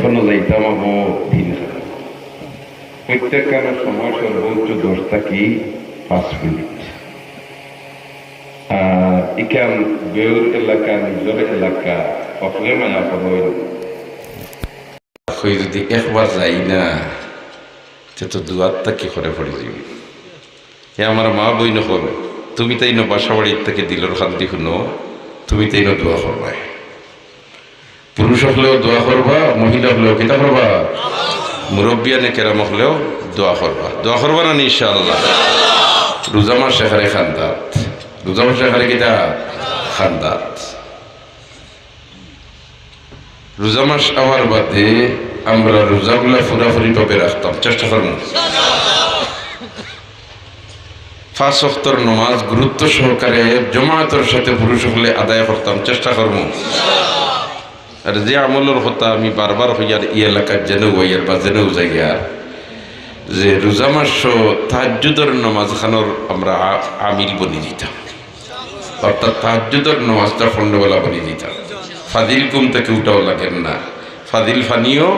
এখনও যাইতাম হব দিন প্রত্যেকখানের সময় সর্বোচ্চ দশটা কি পাঁচ মিনিট। বেউর এলাকা নিজের এলাকা অফলে যদি একবার যাই না তে তো দুয়ারটা কি করে পড়ে যাবি হে আমার মা বই নকল তুমি তাই বাসা বাড়ির থেকে দিলর শান্তি শুনো, তুমি তাই ন দোয়া করবা পুরুষ হলেও দোয়া করবা, মহিলা হলেও কিতা করবা মুরব্বিয়ানে কেরাম হলেও দোয়া করবা। দোয়া করবা না ইনশাআল্লাহ? রোজা এখানে খান্দাত। রোজা এখানে কিতা? খান্দাত। রোজা মাস আমার বাদে আমরা রোজাগুলা ফুরাফুরি ভাবে রাখতাম। চেষ্টা করুন। অক্তর নমাজ গুরুত্ব সহকারে জমায়েতের সাথে পুরুষ হলে আদায় করতাম। চেষ্টা করব আর যে আমলের কথা আমি বারবার হইয়ার ই এলাকার জেনেও হইয়ার বা জেনেও যাইয়ার যে রোজা মাস তাহাজুদর নমাজ খানোর আমরা আমিল বনি দিতাম। অর্থাৎ তাহাজুদর নমাজটা ফন্ডবেলা বনি দিতাম। ফাদিল ঘুম থেকে উঠাও লাগেন না। ফাদিল ফানিও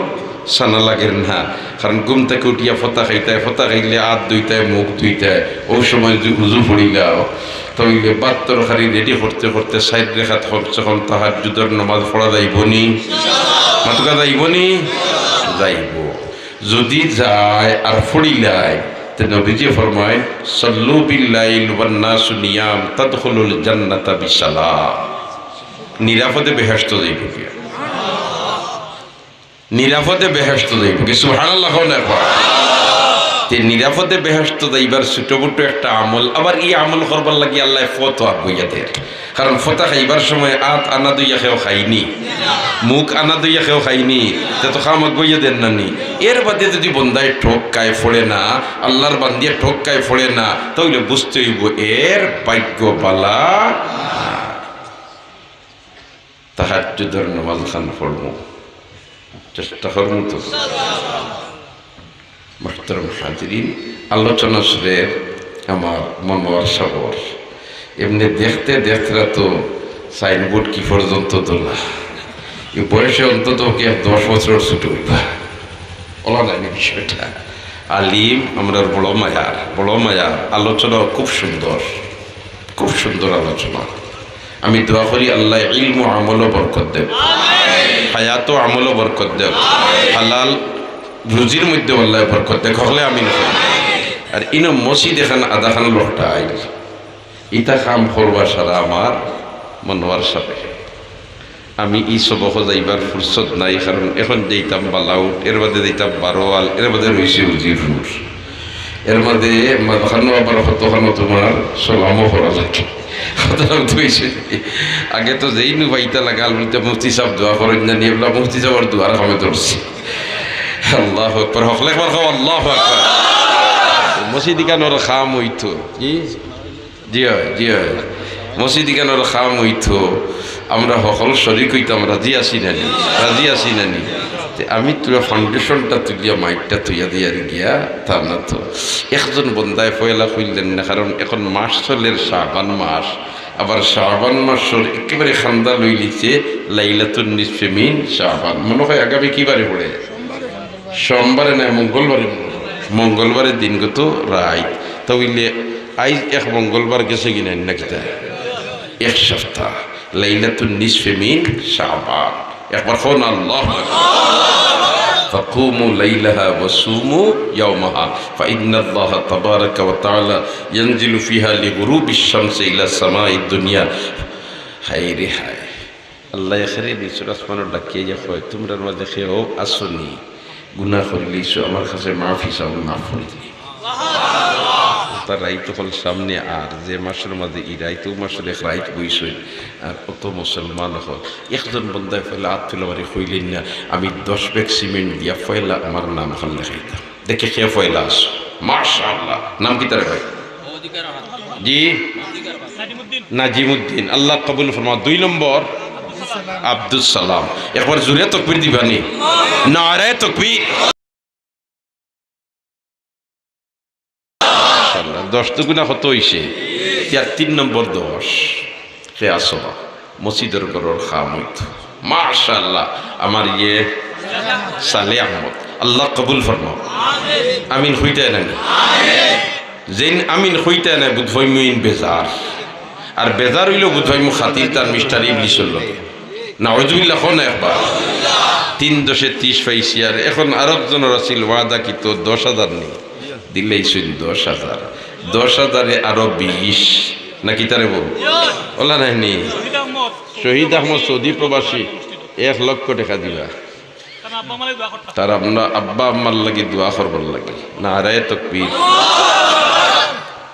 সানা লাগেন না। কারণ ঘুম থেকে উঠিয়া ফতা খাইতায় ফতা খাইলে হাত দুইটায় মুখ দুইটায় ও সময় উজু পড়ি তইলে বাদ তরকারি রেডি করতে করতে সাইড রেখা যখন তাহার যুদ্ধর নমাজ পড়া যাইব নি মাতুকা যাইব নি যাইব। যদি যায় আর ফড়িলায়, তে নবীজি ফরমায়, সল্লু বিল্লাইল ওয়ান নাসু নিয়াম তাদখুলুল জান্নাতা বিসালাম নিরাপদে বেহেস্ত যাইব কি? নিরাপদে বেহেস্ত যাইব কি? সুবহানাল্লাহ না তে নিরাপদে বেহেস্ত যাইবার ছোট মোটো একটা আমল। আবার এই আমল করবার লাগি আল্লাহ ফত দেয় কারণ ফতা খাইবার সময় আত আনা দুইয়া খেও খাইনি। মুখ আনা দুইয়া খেও খাইনি। তে তো খামাক বইয়া দেন না নি। এর বাদে যদি বন্দায় ঠোক্কায় ফোড়ে না, আল্লাহর বান্দিয়ে ঠোক্কায় ফোড়ে না, তাহলে বুঝতে হইব এর ভাগ্য বালা তাহাজ্জুদের নামাজ খান পড়ব। চেষ্টা করব তো। মাহতারম হাজরিন আলোচনা শুনে আমার মনোয়ার সাগর এমনি দেখতে দেখতে তো সাইনবোর্ড কি পর্যন্ত তোলা এই বয়সে অন্তত ওকে দশ বছর ছুটে উঠবা বলা যায়নি বিষয়টা। আলিম আমরা বড় মায়ার বড় মায়ার। আলোচনা খুব সুন্দর খুব সুন্দর আলোচনা। আমি দোয়া করি আল্লাহ ইলম আমলও বরকত দেব। হায়াত ও আমলও বরকত দেব। হালাল রুজির মধ্যে আল্লাহ বরকত দেখ হলে আমি। আর ইনো মসজিদ এখান আধা খান লোকটা আইল ইটা কাম করবার সারা আমার মনোয়ার সাথে। আমি ই সবক যাইবার ফুরসত নাই, কারণ এখন যেতাম বালাউট, এর বাদে যেতাম বারোয়াল, এর বাদে রয়েছে রুজির উজিরপুর এর মধ্যে মাঝখানো আবার কতখানো তোমার সলামও করা লাগে। আগে তো যেই নু ভাইতা লাগাল বলতে মুফতি সাহেব দোয়া করেন জানি এগুলা মুফতি সাহেবের দোয়ার কামে ধরছি। আল্লাহ আকবর। হকলে একবার খাও আল্লাহ আকবর। মসজিদিকানোর খাম হইতো? কি? জি হয় জি হয়। মসজিদিকানোর খাম হইতো? আমরা সকল শরিক হইতাম, রাজি আছি নানি রাজি আছি নানি আমি তুই ফাউন্ডেশনটা তুলিয়া, মাইকটা তুইয়া দিয়া গিয়া তা না তো। একজন বন্দায় ফয়লা কইলেন না, কারণ এখন মাস চলের শাহবান মাস। আবার শাহবান মাসের একেবারে খান্দা লই লিছে লাইলাতুন নিসফে মিন শাহবান মনে হয় আগামী কিবারে পড়ে? সোমবারে না মঙ্গলবারে মঙ্গলবারের দিন গত রায় তাহলে আইজ এক মঙ্গলবার গেছে কিনা নাকি তা এক সপ্তাহ লাইলাতুন নিসফে মিন শাহবান একবার কোন আল্লাহ فقوموا ليلها وصوموا يومها فإن الله تبارك وتعالى ينزل فيها لغروب الشمس إلى السماء الدنيا হাই রে হাই আল্লাহ এখানে নিচুর আসমানের ডাকিয়ে যা হয় তোমরা মাঝে খেয়েও আসনি গুণা করিলিস আমার কাছে মাফি চাও মাফ করে দিই তার রাইত হল সামনে আর যে মাসের মাঝে ই রাইত মাসের এক রাইত বইসই আর কত মুসলমান হল। একজন বন্ধায় ফেলে হাত ফেলে বাড়ি হইলেন না আমি দশ ব্যাগ সিমেন্ট দিয়া ফয়লা আমার নাম হল লেখাইতাম। দেখে খেয়ে ফয়লা আস মাশা আল্লাহ নাম কি তার ভাই? জি? নাজিমুদ্দিন। আল্লাহ কবুল ফরমা দুই নম্বর। আব্দুল সালাম। একবার জুড়ে তকবির দিবানি নারে তকবির। দশ দুগুণা কত হইছে? ইয়ার তিন নম্বর দশ। সে আসবা, মসজিদের গরর খাম হইত মাশাল্লাহ আমার ইয়ে সালে আহমদ। আল্লাহ কবুল ফরমাও আমিন হইতে না যেন আমিন হইতে না বুধভাই মুইন বেজার। আর বেজার হইল বুধভাই মু খাতির তার মিস্টার ইবলিসর লগে। না ওইজুবিল্লা হন একবার? তিন দশে ত্রিশ পাইছি আর এখন আর একজনের আছিল ওয়াদা কি তো দশ হাজার নেই? দিলেই শুন, দশ হাজার। দশ হাজারে আরও বিশ। নাকি তারে বল? ওলা নাই নি? শহীদ আহমদ সৌদি প্রবাসী, এক লক্ষ টাকা দিবা। তার আমরা আব্বা আম্মার লাগি দোয়া করবার লাগে। না আরে তকবীর।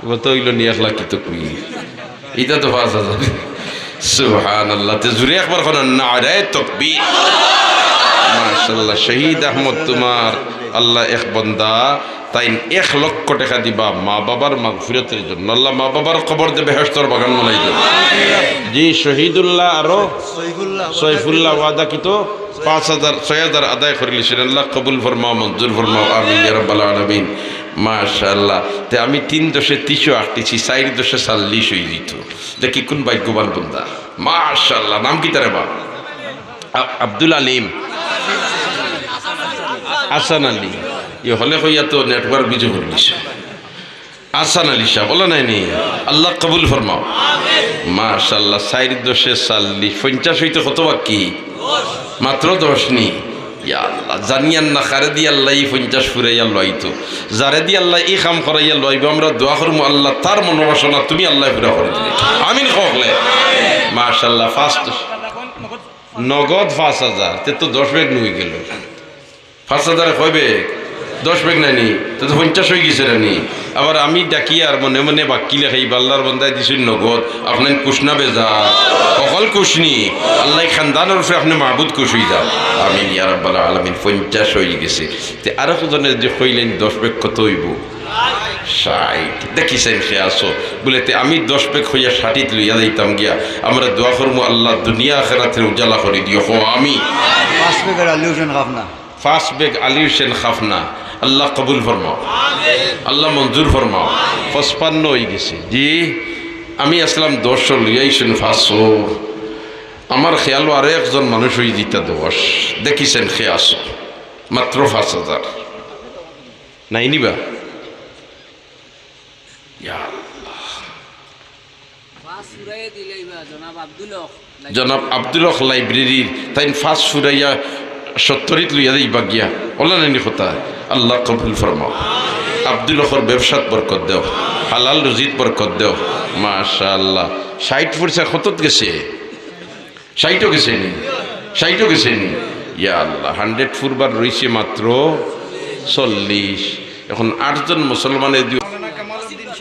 কত হইল নি, এক লাখ তকবীর। এটা তো পাঁচ হাজার। সুহান আল্লাহ জুড়ে একবার কোন না আরে তকবীর। মাশাল্লাহ শহীদ আহমদ তোমার আল্লাহ এক বন্দা তাই এক লক্ষ টাকা দিবা মা বাবার মাগফিরতের জন্য। আল্লাহ মা বাবার খবর দেবে হেস্তর বাগান মলাই জি শহীদুল্লাহ আরও? সৈফুল্লাহ ওয়াদা কিত পাঁচ হাজার ছয় হাজার আদায় করে লিছেন আল্লাহ কবুল ফরমাও মঞ্জুর ফরমাও। আমি ইয়ারব্বাল আলমিন। মাশাল্লাহ তে আমি তিন দশে তিনশো আটটিছি চার দশে চাল্লিশ হয়ে দিত দেখি কোন ভাগ্যবান বন্ধা মাশাল্লাহ নাম কি তারে বা আব্দুল আলিম। আসান আলী। ই হলে কইয়া তো নেটওয়ার্ক বিজয় করে দিছে আসান আলী শাহ বলো নাই নি? আল্লাহ কবুল ফরমাও। মাশাল্লাহ চার দশে চাল্লিশ, পঞ্চাশ হইতে কত বাকি মাত্র দশ নি। ইয়া জানিয়ান না, খারে দিয়ে আল্লাহ ই পঞ্চাশ ফুরাইয়া লইতো। যারে দিয়ে আল্লাহ ই কাম করাইয়া লইব, আমরা দোয়া করব আল্লাহ তার মনোবাসনা তুমি আল্লাহ পুরা করে দিলে আমিন কলে মাশাল্লাহ ফার্স্ট নগদ পাঁচ হাজার, তে তো দশ বেগ নুই গেল। পাঁচ হাজার কয় বেগ? দশ বেগ নাইনি তো তো পঞ্চাশ হয়ে গেছে রানি আবার আমি ডাকি আর মনে মনে বাক্কি লেখাই বাল্লার বন্দায় দিছি নগদ আপনার কুশনা বেজা। অকল কুশনি আল্লাহ খানদানের উপরে আপনি মাহবুদ কুশ হয়ে যাও। আমি ইয়ার আব্বাল আলমিন পঞ্চাশ হয়ে গেছে। তে আরও জনের যে হইলেন দশ বেগ কত হইব? ষাট। দেখিছেন সে আসো। বলে আমি দশ পেক হইয়া ষাটিত লইয়া যাইতাম গিয়া। আমরা দোয়া করব আল্লাহ দুনিয়া খেরাতের উজালা করে দিও। হো আমি পাঁচ বেগ আলু হোসেন খাফনা। ফার্স্ট বেগ আলী হোসেন খাফনা। আল্লাহ কবুল ফরমাও। আল্লাহ মঞ্জুর ফরমাও। পঁচপান্ন হয়ে গেছে। জি, আমি আসলাম দশ লইয়াইছেন ফাঁসো আমার খেয়ালও আরও একজন মানুষ হয়ে দিতা দশ। দেখিছেন খেয়াস মাত্র পাঁচ হাজার। নাই নিবা? জনাব আব্দুল লাইব্রেরির তাই ফার্স্ট ফুরাইয়া সত্তরিত লইয়া দেই বাগিয়া। ওলা নানি কথা আল্লাহ কবুল ফরমাও। আব্দুল হকর ব্যবসাত বরকত দেও। হালাল রুজিত বরকত দেও। মাশা আল্লাহ ষাট ফুরসা কতত গেছে। ষাটও গেছে নি? ষাটও গেছে নি? ইয়া আল্লাহ হান্ড্রেড ফুরবার রয়েছে মাত্র চল্লিশ। এখন আটজন মুসলমানের দিও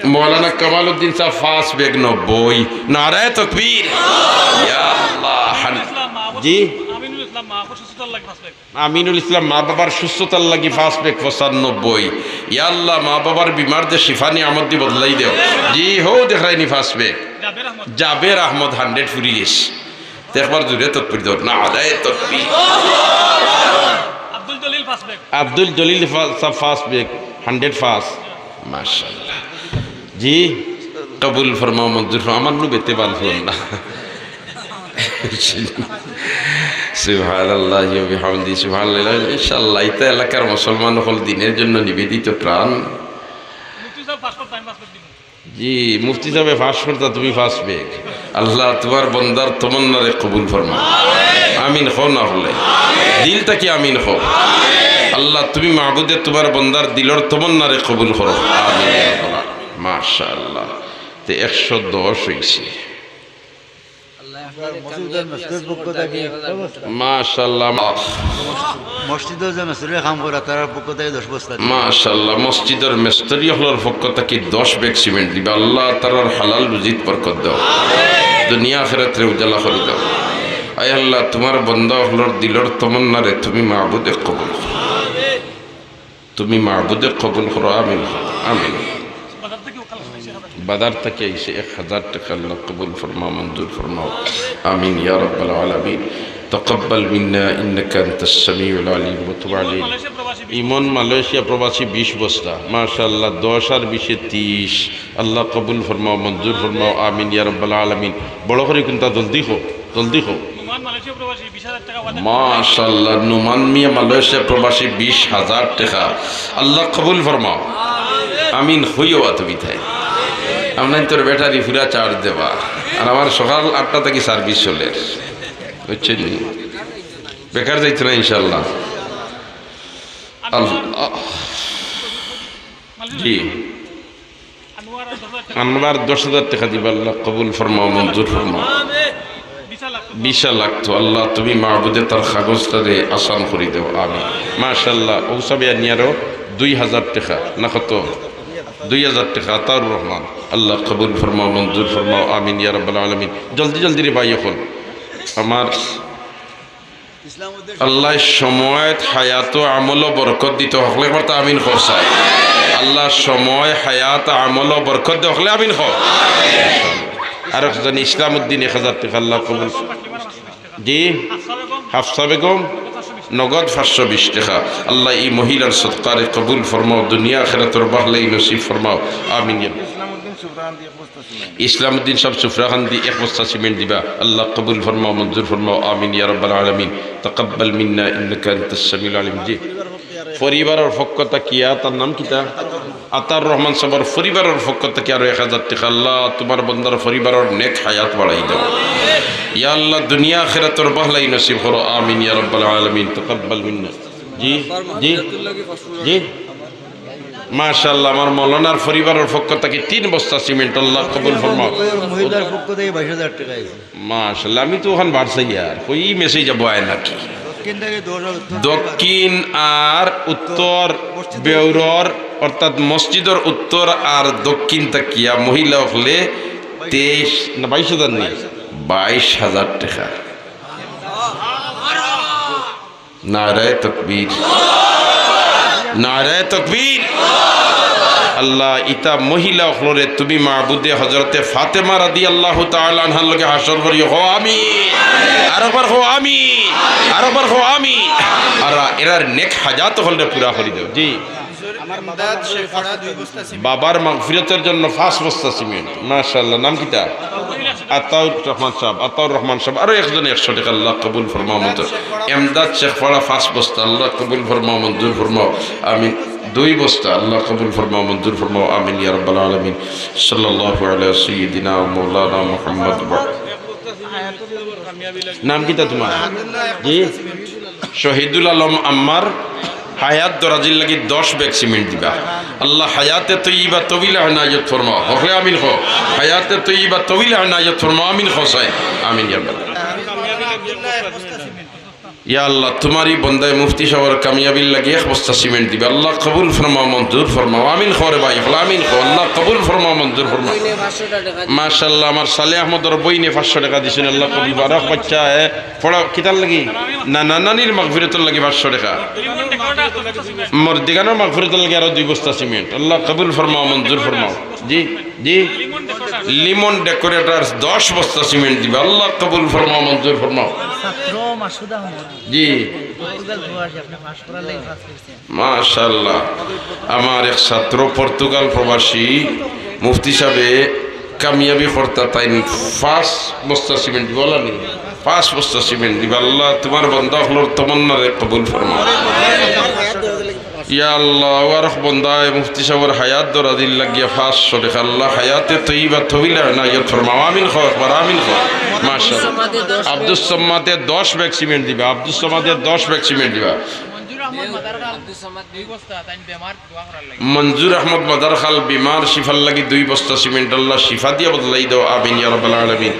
মৌলানা কামাল উদ্দিন সাহ ফার্স্ট বেগ নব্বই। নারায় তকবীর। ইয়া আল্লাহ জি? আমিনুল ইসলাম মা বাবার সুস্থতার লাগি ফার্স্ট বেগ পঁচানব্বই। ইয়া আল্লাহ মা বাবার বিমারদের শিফানি আমদি বদলাই দেও। জি হো দেখায়নি first bag Jaber Ahmed. Hundred ফুরি গেছে দেখবার জুড়ে তকবির দেও না আদায় তকবীর। Abdul Jalil first bag hundred first মাশাল্লাহ জি কবুল ফরমাও মঞ্জুর আমার নু বেতে পাল না। সুবহানাল্লাহ ওয়া বিহামদি সুবহানাল্লাহ ইনশাআল্লাহ। এটা এলাকার মুসলমান হল দিনের জন্য নিবেদিত প্রাণ। জি মুফতি সাহেব ফাঁস করতা তুমি ফাঁস বেগ আল্লাহ তোমার বন্দার তমন্নারে কবুল ফরমা আমিন। হো না হলে। দিলটা কি আমিন হো আল্লাহ তুমি মাহবুদে তোমার বন্দার দিলর তমন্নারে কবুল করো। আমিন। মাশা আল্লাহ তে একশো দশ হয়েছে মসজিদের মসজিদের পক্ষ থেকে মাশাল্লাহ মসজিদের যে কাম করা তার পক্ষ থেকে দশ বস্তা দিই। মাশাল্লাহ মসজিদের মেস্তরি হলার পক্ষ থেকে দশ বেগ সিমেন্ট দিবা। আল্লাহ তারার হালাল রুজিত বরকত দাও। দুনিয়া আখেরাতে উজালা করে দাও। আয় আল্লাহ তোমার বন্ধ হলর দিলর তমন্নারে তুমি মাহবুদে কবুল তুমি মাহবুদে কবুল করো আমিন আমিন বাজার থেকে ওকাল শুনেছি হাজার বাজার থেকে এসে এক হাজার টাকা আল্লাহ কবুল ফরমা মঞ্জুর ফরমাও। আমিন ইয়া রব্বাল আলামিন। তকব্বাল মিন্না ইন্নাকা আনতাস সামিউল আলিম ইমন মালয়েশিয়া প্রবাসী 20 বস্তা মাশাআল্লাহ দশ আর বিশে এ আল্লাহ কবুল ফরমাও মঞ্জুর ফরমাও আমিন ইয়া রব্বাল আলামিন। বড় করে কিন্তু জলদি হোক জলদি হোক। মাশাআল্লাহ নুমান মিয়া মালয়েশিয়া প্রবাসী 20000 টাকা। আল্লাহ কবুল ফরমাও। আমিন হইও আতবিথায়। আপনার তোর ব্যাটারি ফুরা চার্জ দেবা। আর আমার সকাল আটটা থেকে সার্ভিস চলে। বুঝছেন বেকার যাইতো না ইনশাল্লাহ জি। আমার দশ হাজার টাকা দিবা আল্লাহ, কবুল ফরমাও, মঞ্জুর ফরমাও। বিশাল লাগতো আল্লাহ, তুমি মাহবুদে তার কাগজটারে আসান করে দেও আমি মাশাল্লাহ ঔসবে নিয়ারও দুই হাজার টাকা। না কত? দুই হাজার টাকা আতার রহমান। আল্লাহ কবুল ফরমাও, মঞ্জুর ফরমাও, আমিন ইয়া রব্বাল আলমিন। জলদি জলদি রে ভাই, এখন। আমার আল্লাহ সময়ত হায়াত আমল বরকত দিতে হকলে একবার তো আমিন খসাই আল্লাহ সময়, হায়াত, আমল বরকত দিতে হকলে আমিন খ আর একজন ইসলাম উদ্দিন এক হাজার টাকা, আল্লাহ কবুল। জি? হাফসা বেগম? নগদ পাঁচশো বিশ টাকা। আল্লাহ এই মহিলার সৎকারে কবুল ফরমাও, দুনিয়া খেরাতর বাহলাই নসিব ফরমাও। আমিন ইসলাম উদ্দিন সব সুফরাখান দি এক বস্তা সিমেন্ট দিবা। আল্লাহ কবুল ফরমাও, মঞ্জুর ফরমাও। আমিন ইয়া রব্বাল আলামিন। তাকাব্বাল মিন্না, ইন্নাকা আনতাস সামিউল আলিম। জি। পরিবারের পক্ষতা কিয়া তার নাম কিতা আতার রহমান সাবার পরিবারের পক্ষতা কি আরও এক হাজার টাকা। আল্লাহ তোমার বন্দার পরিবারের নেক হায়াত বাড়াই দাও। ইয়া আল্লাহ, দুনিয়া আখিরাতর বাহলাই নসিব করো, আমিন ইয়া রব্বাল আলামিন, তাকাব্বাল মিন্না। জি জি জি। মাশাআল্লাহ, আমার মৌলানার পরিবারের পক্ষ থেকে তিন বস্তা সিমেন্ট, আল্লাহ কবুল ফরমাও মহিলার পক্ষ থেকে বাইশ হাজার টাকা আছে মাশাআল্লাহ, আমি তো ওখান বাড়ছে আর ওই মেসেজ যাব আয় নাকি দক্ষিণ আর উত্তর বেউরর, অর্থাৎ মসজিদের উত্তর আর দক্ষিণ তাকিয়া, মহিলা হলে তেইশ না বাইশ হাজার নেই? বাইশ হাজার টাকা। নারায় তকবীর। নারায় তকবীর। আল্লাহ, ইতা মহিলা হলরে তুমি মাহবুদে হজরতে ফাতেমা রাদি আল্লাহ তাআলার লগে হাসর করি হো আমি আর একবার হো আমি আর একবার হো আমি আর, এরার নেক হাজাত হলরে পুরা করে দেও জি। বাবার মাগফিরতের জন্য ফাঁস বস্তা সিমেন্ট মাশাআল্লাহ নাম কিতা? আতাউর রহমান সাহেব আতাউর রহমান সাহেব আরও একজন একশো টাকা আল্লাহ কবুল ফরমাও মতো এমদাদ শেখ ফাড়া ফাঁস বস্তা আল্লাহ কবুল ফরমাও মঞ্জুর ফরমাও। আমিন দুই বস্তা আল্লাহ কবুল ফরমাও মঞ্জুর ফরমাও। আমিন ইয়া রাব্বাল আলামিন। সাল্লাল্লাহু আলা সাইয়্যিদিনা মাওলানা মুহাম্মদ নাম কিতা তোমার? জি? শহীদুল আলম আম্মার হায়াত দরাজির লাগি দশ ব্যাগ সিমেন্ট দিবা? আল্লাহ, হায়াতে তৈবা তবিলা হানায়ত ফরমা হকলে আমিন, হো। হায়াতে তৈবা তবিলা হানায়ত ফরমা আমিন হসাই আমিন ইয়া আল্লাহ। ইয়া আল্লাহ তোমারই বন্দায় মুফতি সাহর কামিয়াবিল লাগি এক বস্তা সিমেন্ট দিবে। আল্লাহ কবুল ফরমাও মঞ্জুর ফরমাও। আমিন খরে ভাই আমিন খো আল্লাহ কবুল ফরমাও মঞ্জুর ফরমাও। মাশাল্লাহ আমার সালে আহমদর বই নিয়ে পাঁচশো টাকা দিছেন। আল্লাহ কবুল বারক বাচ্চা এ পড়া কিতার লাগি? না না নানির মাগফিরতর লাগি পাঁচশো টাকা। মোর দিগানোর মাগফিরতর লাগি আরও দুই বস্তা সিমেন্ট। আল্লাহ কবুল ফরমাও মঞ্জুর ফরমাও। জি জি। লিমন ডেকোরেটর লিমন ডেকোরেটর দশ বস্তা সিমেন্ট দিবে। আল্লাহ কবুল ফরমাও মঞ্জুর আহমদ জি। মাশাল্লাহ আমার এক ছাত্র পর্তুগাল প্রবাসী মুফতি সাহেবে কামিয়াবি কর্তা তাই ফার্স্ট বস্তা সিমেন্ট বলা নি ফার্স্ট বস্তা সিমেন্ট দিবা। আল্লাহ তোমার বন্ধা হলোর তমন্নারে কবুল ফরমা ইয়া আল্লাহ ওয়ার বন্দায় মুফতি সাহেবের হায়াত দরা দিল লাগিয়া ফার্স্ট সরে আল্লাহ হায়াতে তৈবা তবিলা না ইয়া ফরমা। আমিন খো একবার আমিন খো মাশাল্লাহ আব্দুল সাম্মাদে দশ ব্যাগ সিমেন্ট দিবা আব্দুল সাম্মাদে দশ ব্যাগ সিমেন্ট দিবা। মঞ্জুর আহমদ তাই বেমার শিফার লাগি দুই বস্তা সিমেন্ট আল্লাহ শিফা দিয়া বদলাই দাও। আমিন ইয়া রাব্বাল আলামিন।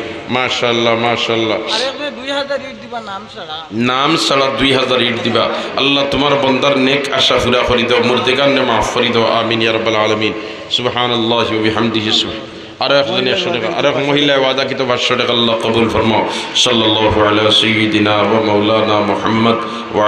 ইট দিবা নাম ছাড়া। নাম ছাড়া দুই হাজার ইট দিবা। আল্লাহ তোমার বন্দার নেক আশা ফুরা করি দাও। মুর্দিগান নে মাফ করি দাও। আমিন ইয়া রাব্বাল আলামিন। সুবহানাল্লাহি ওয়া বিহামদিহি। সুবহান আর একজন একশো টাকা আর এক মহিলায় ওয়াদা কিতো পাঁচশো টাকা আল্লাহ কবুল ফরম সাল্লাহ আলা সাইয়্যিদিনা ওয়া মাওলানা মুহাম্মদ ওয়া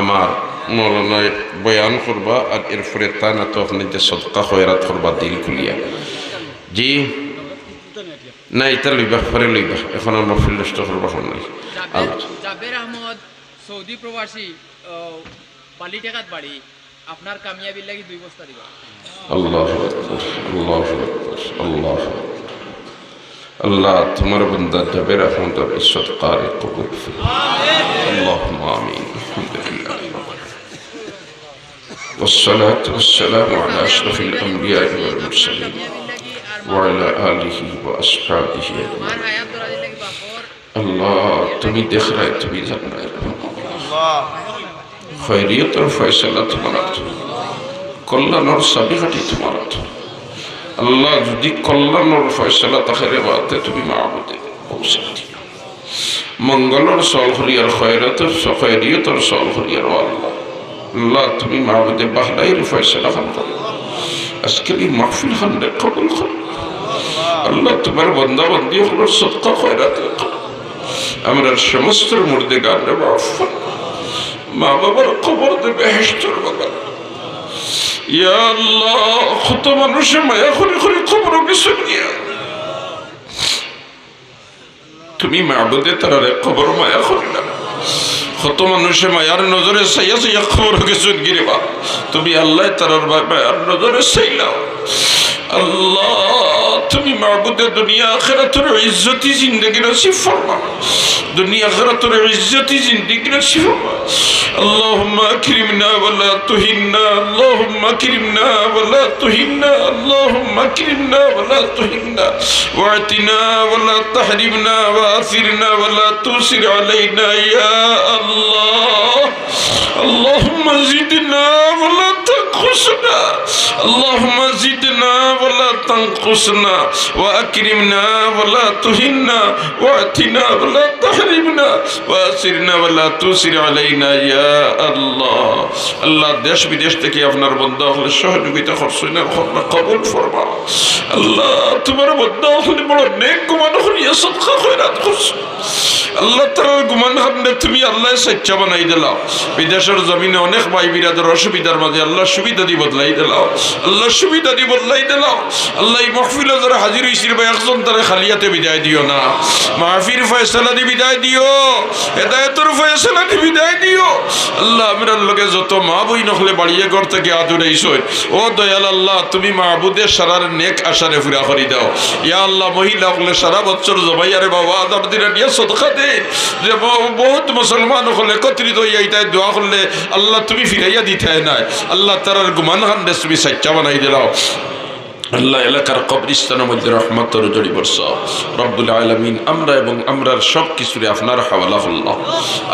আমার মৌলানায় বয়ান করবা আর এরপরে তা না তো আপনি যে সদকা হয়রাত করবা দিল খুলিয়া। জি না এটা লইবা পরে লইবা। এখন আমরা ফিল্ডস্ট করবা হন নাই। জাবের আহমদ সৌদি প্রবাসী বালিটেকাত বাড়ি আপনার কামিয়াবির লাগি দুই বস্তা দিবা। আল্লাহ আল্লাহ আল্লাহ আল্লাহ তোমার বন্দা জাবের আহমদ সদকারে কবুল আল্লাহ আমিন। والصلاة والسلام على أشرف الأنبياء والمرسلين কামিয়াবির লাগি আর وعلى آله وأصحابه أجمعين মার হায়াত দরাজ লাগি বাপর আল্লাহ তুমি দেখ রায় তুমি জান রায় খৈরিয়ত আর ফয়সালা তোমার হাত। কল্যাণর সাবিঘাটি তোমার হাত। আল্লাহ যদি কল্যাণর ফয়সালা তাকে বাতে তুমি মাহবুদে পৌঁছে দিও মঙ্গলর সল হরিয়ার খয়রাতর খৈরিয়তর সল হরিয়ার ও আল্লাহ আল্লাহ, তুমি মাহবুদে বাহলাইয়ের ফয়সালা খান করো। আজকের এই মাহফিল খান কবুল করো। আল্লাহ, তোমার বন্দা বন্দি হলো সৎকা খয়রাত আমরা সমস্ত মুর্দে গানে। মা বাবার খবর দেবে হেস্টর বাবা। ইয়া আল্লাহ, কত মানুষে মায়া করে করে খবর কিছু নিয়ে তুমি মাবুদে তারারে খবর মায়া করি না কত মানুষে মায়ার নজরে সাইয়া সাইয়া খবর কিছু গিরিবা। তুমি আল্লাহ তার নজরে সাইলাও আল্লাহ তুমি মাবুদে দুনিয়া আখেরাতের ইজ্জতি জিন্দগি নসিব ফরমা দুনিয়া আখেরাতের ইজ্জতি জিন্দগি নসিব ফরমা اللهم اكرمنا ولا تهنا اللهم اكرمنا ولا تهنا اللهم اكرمنا ولا تهنا واعتنا ولا تحرمنا واثرنا ولا تؤثر علينا يا الله اللهم زدنا ولا تنقصنا اللهم زدنا ولا تنقصنا واكرمنا ولا تهنا واعتنا ولا تحرمنا واسرنا ولا تؤثر علينا يا الله আল্লাহ দেশ বিদেশ থেকে আপনার বন্ধ হলে সহযোগিতা করছেন আপনার কবুল ফরমা আল্লাহ তোমার বন্ধ হলে বড় নেক গুমান হলিয়া সদকা খয়রাত করছো আল্লাহ তার গুমান হামনে তুমি আল্লাহ সচ্চা বানাই দিলাও। বিদেশের জমিনে অনেক ভাই বিরাদের অসুবিধার মাঝে আল্লাহ সুবিধা দি বদলাই দিলাও। আল্লাহ সুবিধা দি বদলাই দিলাও। আল্লাহ এই মহফিল যারা হাজির হয়েছিল বা একজন তারা খালিয়াতে বিদায় দিও না। মাহফির ফয়সালা দি বিদায় দিও। হেদায়তর ফয়সালা দি বিদায় দিও। আল্লাহ আমরার লোকে যত মা বই নখলে বাড়িয়ে ঘর থেকে আদুর এইসই ও দয়াল আল্লাহ, তুমি মাহবুদের সারার নেক আশারে ফুরা করি দাও। ইয়া আল্লাহ, মহিলা হলে সারা বছর জমাই আরে বাবা আদার দিনে নিয়ে সদকা দে যে বহুত মুসলমান হলে হইয়া দোয়া করলে আল্লাহ তুমি ফিরাইয়া দিতে নাই। আল্লাহ গুমান তুমি সাচ্চা বানাই দিলাও আল্লাহ এলাকার কবরিস্তানের মধ্যে রহমতর জড়ি বর্ষ। আলমিন আমরা এবং আমরার সব কিছুরে আপনার হাওয়ালা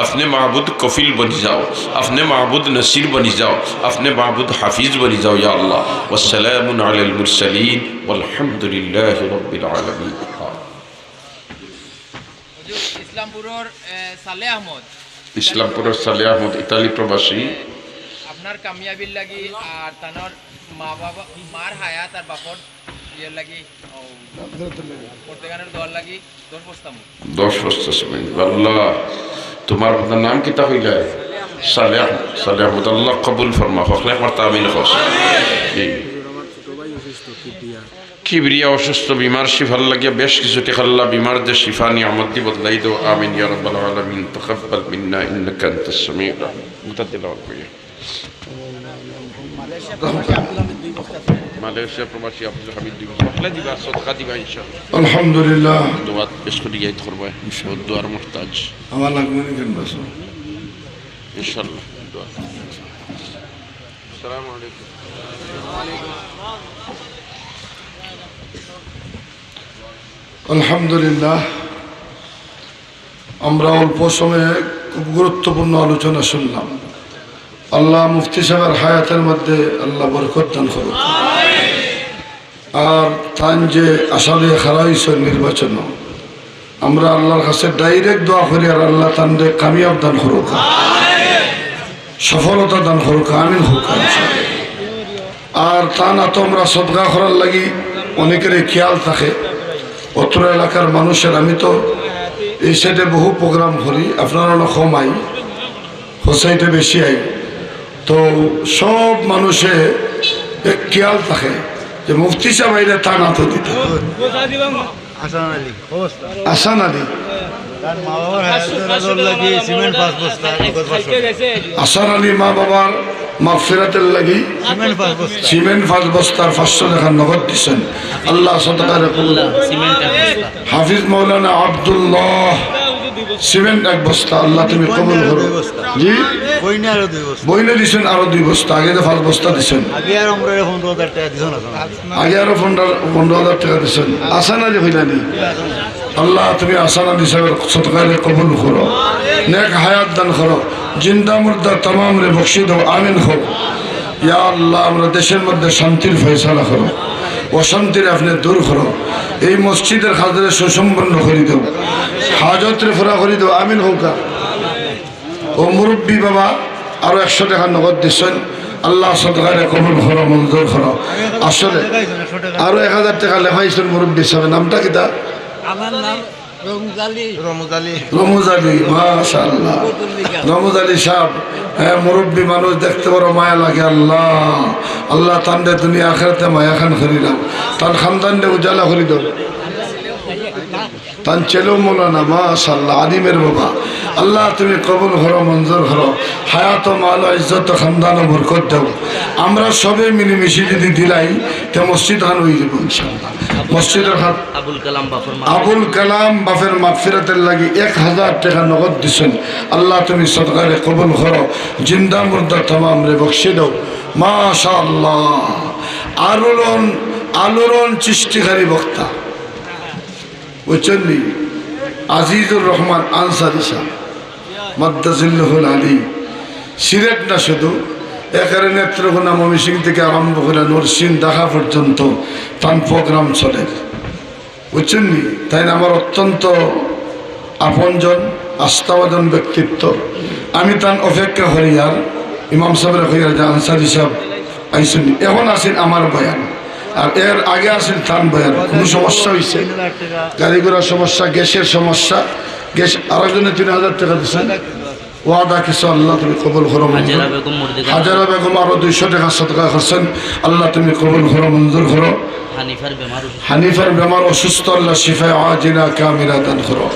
আপনি মাহবুদ কফিল বনি যাও, আপনি মাহবুদ নসির বনি যাও, আপনি মাহবুদ হাফিজ বনি যাও ইয়া আল্লাহ। ওসালামুন আলাল মুরসালিন। আলহামদুলিল্লাহ রব্বিল আলমিন। ইসলামপুরের সালে আহমদ। ইসলামপুরের সালে আহমদ ইতালি প্রবাসী। আপনার কামিয়াবির লাগি আর তানোর মা বাবা মার হায়াত আর বাপর ইয়ের লাগি প্রত্যেকানের দল লাগি দশ বস্তা মুখ। দশ বছর আল্লাহ। তোমার নাম কিতা হইলে? সালে আহমদ সালে আহমদ। আল্লাহ কবুল ফরমা হকলে আমার তামিল হস কিবরিয়া অসুস্থ বিমার শিফার লাগিয়া বেশ কিছু টেকাল্লা বিমার যে শিফা নিয়ামত দি বদলাই দো আমিন ইয়া রাব্বাল আলামিন তাকাব্বাল মিন্না ইন্নাকা আনতাস সামিউল আলিম। মুতাদিলাওয়াত করিয়া? মালয়েশিয়া প্রবাসী আব্দুল হামিদ দিবা হকলে দিবা সদকা দিবা ইনশাআল্লাহ। আলহামদুলিল্লাহ। দোয়াত বেশ করে ইয়াদ করবা বহুত দোয়ার মুহতাজ। আমার লাগবে না কেন বাসো? ইনশাআল্লাহ দোয়া। আসসালামু আলাইকুম। আলহামদুলিল্লাহ, আমরা অল্প সময়ে খুব গুরুত্বপূর্ণ আলোচনা শুনলাম। আল্লাহ মুফতি সাহেবের হায়াতের মধ্যে আল্লাহ বরকত করুক। আর তান যে আসলে খারা হয়েছে নির্বাচন আমরা আল্লাহর কাছে ডাইরেক্ট দোয়া করি আর আল্লাহ তানরে কামিয়াব দান করুক। সফলতা দান করুক, আমিন হোক। আর তা না তো আমরা সদকা করার লাগি অনেকের খেয়াল থাকে। অত্র এলাকার মানুষের আমি তো এই সাইডে বহু প্রোগ্রাম করি আপনারা কমাই হোসাইটে বেশি আই। তো সব মানুষে এক খেয়াল থাকে যে মুফতি সাহেব আইলে তা না তো দিতে আসান আলী। আসান আলী মা বাবার মাগফিরাতের লাগি সিমেন্ট পাঁচ বস্তার পাঁচশো টাকা নগদ দিচ্ছেন আল্লাহ সদকার হাফিজ মৌলানা আব্দুল্লাহ সিমেন্ট এক বস্তা। আল্লাহ তুমি কবুল করো। জি? বইনে আরও দুই বস্তা। বইলে দিছেন আরও দুই বস্তা। আগে তো পাঁচ বস্তা দিছেন। আগে আর আমরা পনেরো হাজার টাকা দিছ না দিছেন। আসান আলী হইলানি। আল্লাহ তুমি আসান সাহেবের সদকারে কবুল করো। নেক হায়াত দান করো। জিন্দা মুর্দা তামাম রে বক্সি দাও আমিন হোক। ইয়া আল্লাহ, আমরা দেশের মধ্যে শান্তির ফয়সালা করো, অশান্তির আপনি দূর করো। এই মসজিদের খাজরে সুসম্পন্ন করে দেও, হাজতরে ফুরা করে দেও, আমিন হোকা। ও মুরব্বী বাবা, আরও একশো টাকা নগদ দিচ্ছেন। আল্লাহ সদকারে কবুল করো, মঞ্জুর করো। আসলে আরও এক হাজার টাকা লেখাইছেন মুরব্বী সাহেব নামটা কি তা রমজ আলী রমুজ আলী মাশাল্লাহ রমুজ আলী সাহেব হ্যাঁ মুরব্বী মানুষ দেখতে বড় মায়া লাগে আল্লাহ। আল্লাহ তান্ডে তুমি আখেরাতে মায়া খান করিলাম তার খানদানডে উজালা করি দাও। তান চেলো মৌলানা মাশাল্লাহ আলিমের বাবা। আল্লাহ তুমি কবুল করো মঞ্জুর করো হায়াত মাল ইজ্জত খানদান বরকত দাও। আমরা সবে মিলেমিশে যদি দিলাই তে মসজিদ খান হয়ে যাব ইনশাল্লাহ মসজিদের খান আবুল কালাম বাফর আবুল কালাম বাফের মাগফিরাতের লাগি এক হাজার টাকা নগদ দিছেন। আল্লাহ তুমি সরকারে কবুল করো জিন্দা মুর্দা তামাম রে বক্সি দাও। মাশা আল্লাহ আলোড়ন আলোড়ন সৃষ্টিকারী বক্তা। বুঝছেন? আজিজুর রহমান আনসারি শাহ মাদ্দাজিল্লুল আলী সিলেট না শুধু একারে নেত্রকোনা মমিসিং থেকে আরম্ভ করে নরসিং দেখা পর্যন্ত তান প্রোগ্রাম চলে। বুঝছেন তাই আমার অত্যন্ত আপনজন, আস্থাবাদন ব্যক্তিত্ব। আমি তার অপেক্ষা করি আর ইমাম সাহেবের হইয়ার যে আনসারি সাহেব আইসেন এখন আসেন আমার বয়ান। আর এর আগে আসেন তান বয়ান। কোনো সমস্যা হয়েছে তিন গাড়ি ঘোড়ার সমস্যা, গ্যাসের সমস্যা গ্যাস আরেকজনে তিন হাজার টাকা দিচ্ছেন ওয়াদা কিছু আল্লাহ তুমি কবুল করো হাজেরা বেগম আরও দুইশো টাকা সদকা করছেন। আল্লাহ তুমি কবুল করো মঞ্জুর করো। হানিফার বেমার অসুস্থ। আল্লাহ শিফায় আজিনা কামিলা দান করো।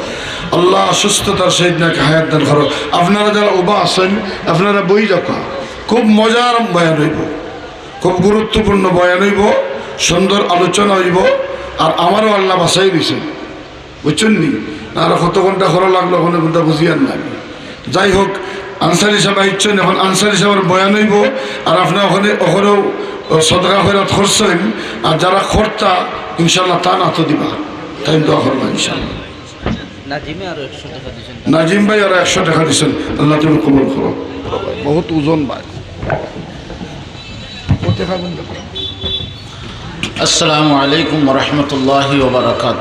আল্লাহ অসুস্থতার নাকি হায়াত দান করো। আপনারা যারা উবা আছেন আপনারা বই রাখা খুব মজার বয়ান হইব। খুব গুরুত্বপূর্ণ বয়ান হইব। সুন্দর আলোচনা হইব। আর আমারও আল্লাহ বাসাই দিছেন বুঝছেন নি? আর কত ঘণ্টা খরা লাগল কোনো ঘণ্টা বুঝিয়ার নাই। যাই হোক আনসারি সাহেব ইচ্ছেন এখন আনসারি সাহেবের বয়ান হইব আর আপনার ওখানে ওখানেও সদকা ফেরত খরচেন আর যারা খরচা ইনশাল্লাহ তা না তো দিবা। তাই দোয়া করবা ইনশাল্লাহ নাজিম ভাই আর একশো টাকা দিচ্ছেন আল্লাহ তুমি কবল করো। বহুত ওজন ভাই। আসসালামু আলাইকুম রহমতুল্লাহ ওবরাকাত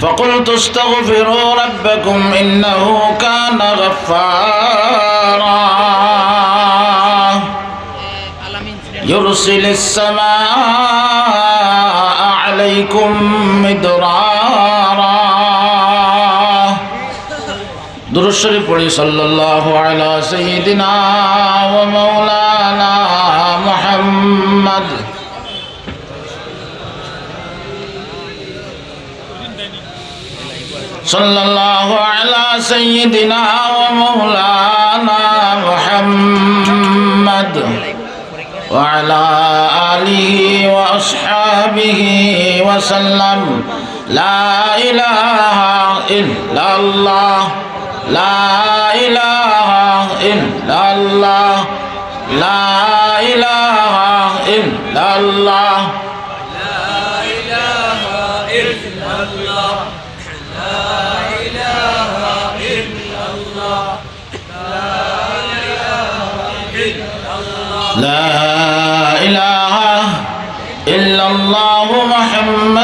فقلت استغفروا ربكم إنه كان غفارا يرسل السماء عليكم مدرارا درشري پڑی صلی اللہ علیہ سیدنا ومولانا محمد محمد صلى الله على سيدنا ومولانا محمد وعلى آله وأصحابه وسلم. لا إله إلا الله. لا إله إلا الله. لا إله إلا الله.